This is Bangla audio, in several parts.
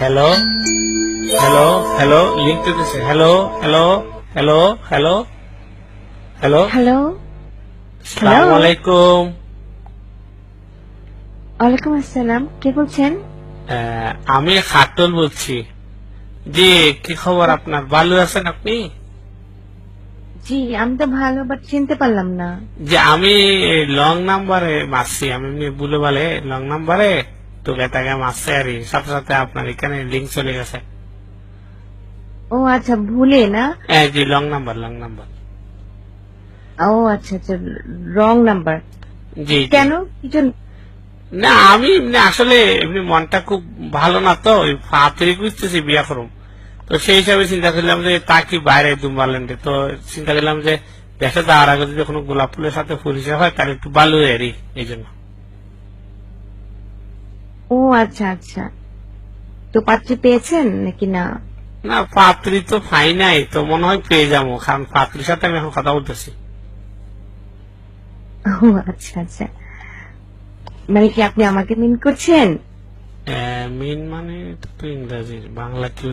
হ্যালো হ্যালো হ্যালো লিঙ্ক দিছে hello hello hello hello hello hello সালাম আলাইকুম ওয়ালাইকুম আসসালাম কে বলছেন? আমি খাটুল বলছি। জি কি খবর আপনার? ভালো আছেন আপনি? জি আমি তো ভালো বাট চিনতে পারলাম না। যে আমি লং নাম্বারে মারছি আমি বলে বলে লং নাম্বারে তো তাকে মারছে আর সাথে সাথে আপনার এখানে লিঙ্ক চলে গেছে। ও আচ্ছা ভুলে না? হ্যাঁ জি লং নাম্বার লং নাম্বার ও আচ্ছা আচ্ছা রং নাম্বার জি। কেন? কি জন্য? না আমি আসলে এমনি মনটা খুব ভালো না তো ওই ফাতরি খুঁজতেছি বিয়া করুম। তো সেই হিসাবে চিন্তা করলাম যে তা কি বাইরে দুম্বারল্যান্ডে তো চিন্তা করলাম যে দেশে যাওয়ার আগে যদি কোনো গোলাপ ফুলের সাথে ফুল হিসাব হয় তাহলে একটু ভালো এরই এই জন্য। ও আচ্ছা আচ্ছা। তো পাত্রী পেয়েছেন নাকি না? না পাত্রী তো পাই নাই তো মনে হয় পেয়ে যাব কারণ পাত্রীর সাথে আমি এখন কথা বলতেছি। ও আচ্ছা আচ্ছা। মানে কি আপনি আমাকে মিন করছেন? মিন মানে তো ইংরাজি বাংলা কি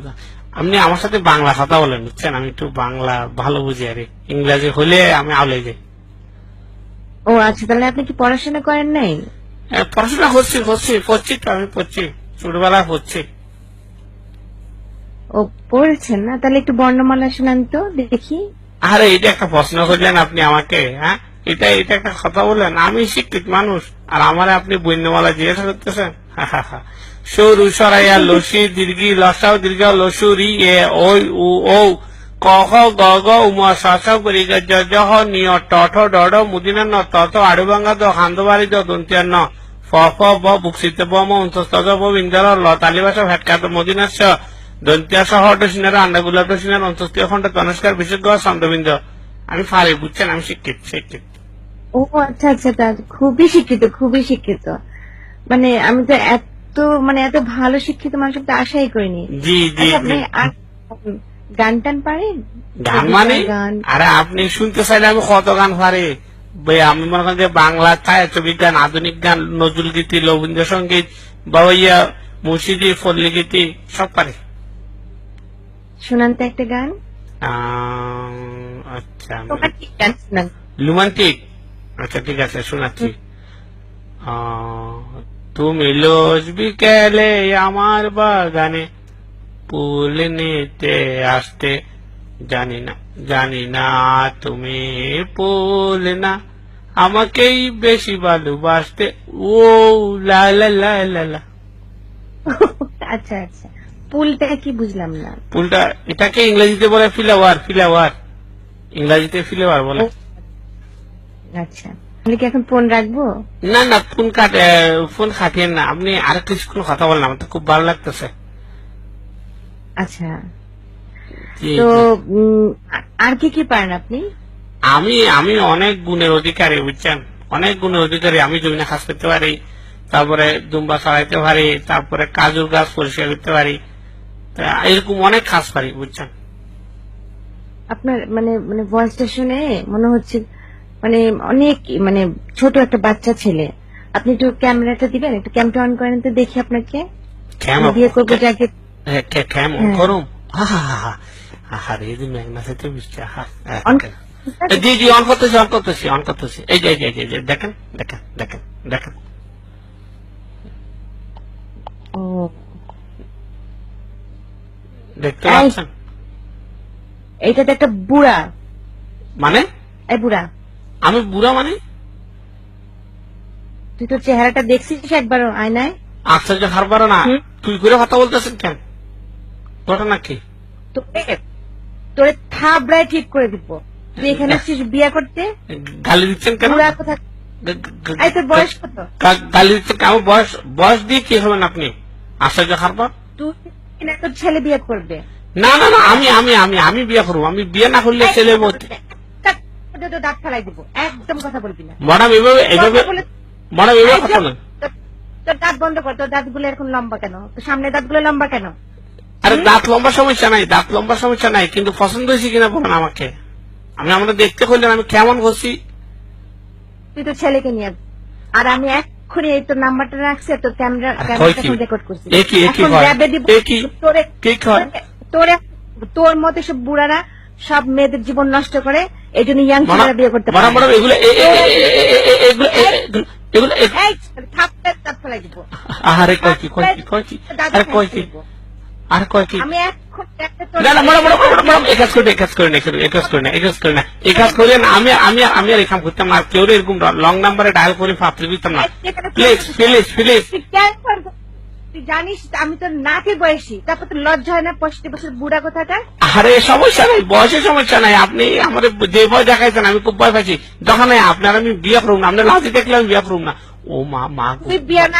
আপনি আমার সাথে বাংলা কথা বলেন বুঝছেন? আমি একটু বাংলা ভালো বুঝি আর। ইংরাজি হলে আমি আউলে যাই। ও আচ্ছা তাহলে আপনি কি পড়াশোনা করেন নাই? পড়াশোনা করছি করছি পড়ছি তো আমি পড়ছি ছোটবেলায় পড়ছি ও পড়েছেন না? তাহলে একটু বর্ণমালা শোনান তো দেখি। আরে এটা একটা প্রশ্ন করলেন আপনি আমাকে হ্যাঁ? এটা এটা একটা কথা বললেন। আমি শিক্ষিত মানুষ আর আমার আপনি বন্যমালা জিজ্ঞাসা করতেছেন? সরু সরাইয়া লসি দীর্ঘি লসাও দীর্ঘ লসু রি এ ওই উ ও ক খ গ গ উম স স করি গ জ জ হ নিয় ট ঠ ড ড মুদিনা ন ত ত আড়ুবাঙ্গা দ হান্দবাড়ি দ দন্তিয়া ন। ব বুকসিতে ব ম ব বিন্দার ল তালিবাসা ভেটকাত মদিনার স। দন্তিয়া সহ ডসিনার আন্ডাগুলা ডসিনার অন্তস্তীয় খণ্ড তনস্কার বিশেষজ্ঞ চন্দ্রবিন্দ আমি ফারি বুঝছেন আমি শিক্ষিত শিক্ষিত। ও আচ্ছা আচ্ছা তা খুবই শিক্ষিত খুবই শিক্ষিত। মানে আমি তো এত মানে এত ভালো শিক্ষিত মানুষ আশাই করিনি। জি জি আচ্ছা, আপনি গান টান পারেন? গান মানে? আরে আপনি শুনতে চাইলে আমি কত গান পারি? আমি মনে করেন যে বাংলা ছায়াছবি গান আধুনিক গান নজরুল গীতি রবীন্দ্রসঙ্গীত বা ইয়া মুর্শিদি ফল্লি গীতি সব পারি। শোনান তো একটা গান? আচ্ছা রোমান্টিক রোমান্টিক? আচ্ছা ঠিক আছে শোনাচ্ছি। আহ, তুমি লোজ বিকেলে আমার বাগানে ফুল নিতে আসতে জানি না। জানি না তুমি ফুল না আমাকেই বেশি ভালোবাসতে। ও লা লা লা লা লা। আচ্ছা আচ্ছা। পুলটা কি বুঝলাম না। ফুলটা এটাকে ইংরেজিতে বলে ফিলাওয়ার ফিলাওয়ার। ইংরেজিতে ফিলাওয়ার বলে। আচ্ছা। তাহলে কি এখন ফোন রাখব? না না ফোন কাটে ফোন কাটিয়েন না। আপনি আর কিছুক্ষণ কথা বলেন আমার তো খুব ভালো লাগতেছে। আচ্ছা। তো আর কি কি পারেন আপনি? আমি আমি অনেক গুণের অধিকারী বুঝছেন? অনেক গুণের অধিকারী। আমি জমিনে কাজ করতে পারি তারপরে দুম্বা ছড়াইতে পারি তারপরে কাজুর গাছ পরিষ্কার করতে পারি। এরকম অনেক কাজ পারি বুঝছেন? আপনার মানে মানে ভয়েসটা শুনে মনে হচ্ছে মানে অনেক মানে ছোট একটা বাচ্চা ছেলে। আপনি একটু ক্যামেরাটা দিবেন? একটু ক্যামেরা অন করেন তো দেখি আপনাকে। বিয়ে করব যাকে কেমন। করুম আহারে এই যে মেঘনা সাথে বৃষ্টি আহা। On- জি জি অন করতেছি অন করতেছি অন করতেছি। এই যে এই যে, এই যে, এই যে দেখেন দেখেন দেখেন দেখেন। দেখতে পাচ্ছেন? এইটা তো একটা বুড়া। মানে? এই বুড়া। আমি বুড়া মানে? তুই তোর চেহারাটা দেখছিস একবার আয়নায়? আশ্চর্য হারবার না। তুই করে কথা বলতেছেন কেন? ঘটনা কি? তোরে থাবড়ায় ঠিক করে দিব। তুই এখানে আসছিস বিয়ে করতে? গালি দিচ্ছেন কেন? এই তোর বয়স কত? গালি দিচ্ছেন কেন? আমার বয়স বয়স দিয়ে কি হবেন আপনি? আশ্চর্য হারবার তুই তোর ছেলে বিয়ে করবে। না না না আমি আমি আমি আমি বিয়ে করব। আমি বিয়ে না করলে ছেলে দাঁত ফেলাই দিব। একদম কথা বলবি না। ম্যাডাম এভাবে এভাবে ম্যাডাম এভাবে কথা বলেন। তোর- দাঁত বন্ধ কর। তোর দাঁতগুলো এরকম লম্বা কেন? তোর সামনে দাঁতগুলো লম্বা কেন? আরে দাঁত লম্বা সমস্যা নাই দাঁত লম্বা সমস্যা নাই কিন্তু পছন্দ হয়েছে কিনা বলেন আমাকে। আমি আমাদের দেখতে করলেন আমি কেমন করছি তুই তো ছেলেকে নিয়ে আর আমি এক এক্ষুনি এই তোর নাম্বারটা রাখছে তোর ক্যামেরা? রেকর্ড করছি? তোরে তোরে তোর মতো সব বুড়ারা সব মেয়েদের জীবন নষ্ট করে এই জন্য ইয়াং ছেলেরা বিয়ে করতে পারে ম্যাডাম এগুলো এগুলো এগুলো- এই থাপ্পড়ে ফেলাই দিব। কি কি কি? আরে কি। আর কয় কি? আমি না না ম্যাডাম ম্যাডাম ম্যাডাম ম্যাডাম কাজ করে না, কাজ করে না, কাজ করে না কাজ করে না এই কাজ করে না আমি আমি আমি আর এই করতাম না কেউ এরকম লং নাম্বারে ডায়াল করে ফাপড়ি দিতাম না। প্লিজ প্লিজ প্লিজ তুই কেন করব? তুই জানিস আমি তোর নাকে বয়সী তারপর তোর লজ্জা হয় না পঁয়ষট্টি বছর বুড়া কথাটা? আরে সমস্যা নাই বয়সের সমস্যা নাই আপনি আমাদের যে ভয় দেখাইছেন আমি খুব ভয় পাইছি। যখন আপনার আমি বিয়ে করুন না আপনার লাঠি দেখলে আমি বিয়ে করুন না। ও মা মা বিয়ে না